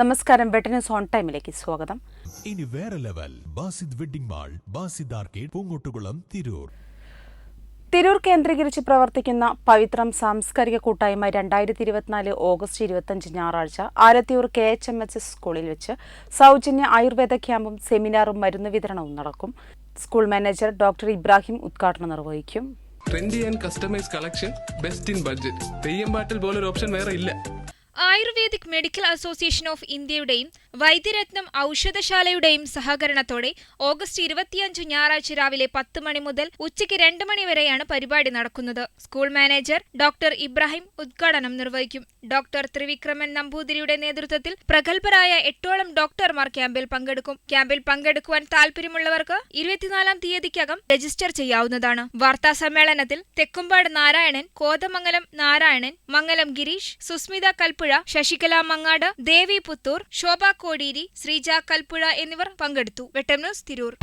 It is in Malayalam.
നമസ്കാരം. വെട്ടിനസ് ഓൺ ടൈമിലേക്ക് സ്വാഗതം. ഇനി വേറെ level. Basid wedding mall Basid arcade Poonkottukulam Tirur. Tirur കേന്ദ്രീകരിച്ച് പ്രവർത്തിക്കുന്ന പവിത്രം സാംസ്കാരിക കൂട്ടായ്മ രണ്ടായിരത്തി ഇരുപത്തിനാല് ഓഗസ്റ്റ് ഇരുപത്തഞ്ച് ഞായറാഴ്ച Alathiyur K H M H S സ്കൂളിൽ വെച്ച് സൗജന്യ ആയുർവേദ ക്യാമ്പും സെമിനാറും മരുന്ന് വിതരണവും നടക്കും. സ്കൂൾ മാനേജർ ഡോക്ടർ ഇബ്രാഹിം ഉദ്ഘാടനം നിർവഹിക്കും. Trendy and customise collection best in budget Theyyam പാട്ടിൽ പോലൊരു ഓപ്ഷൻ വേറെ ഇല്ല. ആയുർവേദിക് മെഡിക്കൽ അസോസിയേഷൻ ഓഫ് ഇന്ത്യയുടെയും വൈദ്യരത്നം ഔഷധശാലയുടെയും സഹകരണത്തോടെ ഓഗസ്റ്റ് ഇരുപത്തിയഞ്ച് ഞായറാഴ്ച രാവിലെ പത്ത് മണി മുതൽ ഉച്ചയ്ക്ക് രണ്ട് മണി വരെയാണ് പരിപാടി നടക്കുന്നത്. സ്കൂൾ മാനേജർ ഡോക്ടർ ഇബ്രാഹിം ഉദ്ഘാടനം നിർവഹിക്കും. ഡോക്ടർ ത്രിവിക്രമൻ നമ്പൂതിരിയുടെ നേതൃത്വത്തിൽ പ്രഗത്ഭരായ എട്ടോളം ഡോക്ടർമാർ ക്യാമ്പിൽ പങ്കെടുക്കും. ക്യാമ്പിൽ പങ്കെടുക്കുവാൻ താൽപര്യമുള്ളവർക്ക് ഇരുപത്തിനാലാം തീയതിക്കകം രജിസ്റ്റർ ചെയ്യാവുന്നതാണ്. വാർത്താ സമ്മേളനത്തിൽ തെക്കുംപാട് നാരായണൻ കോതമംഗലം നാരായണൻ മംഗലം ഗിരീഷ് സുസ്മിത കൽപ്പുഴ ശശികല മങ്ങാട് ദേവി പുത്തൂർ ശോഭ കോടീരി ശ്രീജ കൽപ്പുഴ എന്നിവർ പങ്കെടുത്തു. വെട്ടം ന്യൂസ് തിരൂർ.